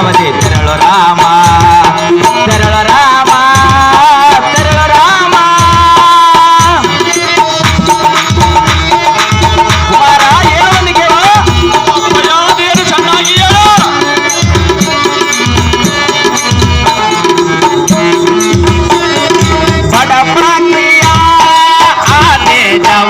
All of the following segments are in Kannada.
ನಮದೆ ತೆರಳು ರಾಮ ತೆರಳು ರಾಮ ತೆರಳು ರಾಮ ಕುಮಾರ ಏನವನಿಗೆ ಬಡ ಪ್ರಾಣಿಯ ಆನೆ ಜವ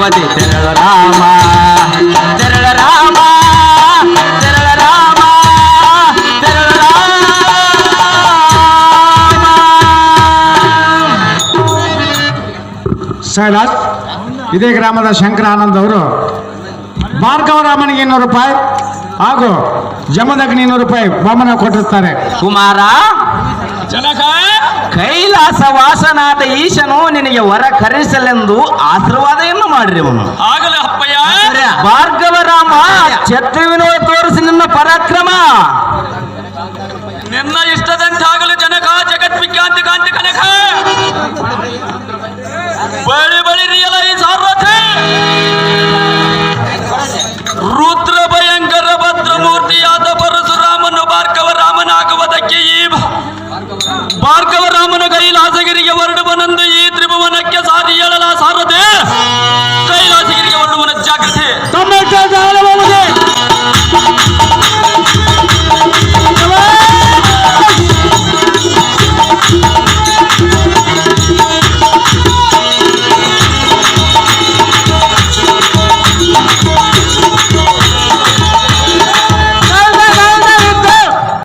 ಚವದಿ ತೆರಳ ರಾಮ. ತೆರಳ ರಾಮ ತೆರಳ ರಾಮ ತೆರಳ ರಾಮ. ಇದೇ ಗ್ರಾಮದ ಶಂಕರ ಆನಂದ್ ಅವರು ಭಾರ್ಗವರಾಮನಿಗೆ ಇನ್ನೂರು ರೂಪಾಯಿ ಹಾಗೂ ಜಮದಗ್ನಿ ಇನ್ನೂರು ರೂಪಾಯಿ ಬಹುಮಾನ ಕೊಟ್ಟಿರ್ತಾರೆ. ಕುಮಾರ ಜನಕ ಕೈಲಾಸ ವಾಸನಾದ ಈಶನು ನಿನಗೆ ವರ ಕರೆಸಲೆಂದು ಆಶೀರ್ವಾದವನ್ನು ಮಾಡಿರುವನು ಆಗಲೇ ಅಪ್ಪಯ್ಯ. ಭಾರ್ಗವ ರಾಮ ಪರಾಕ್ರಮ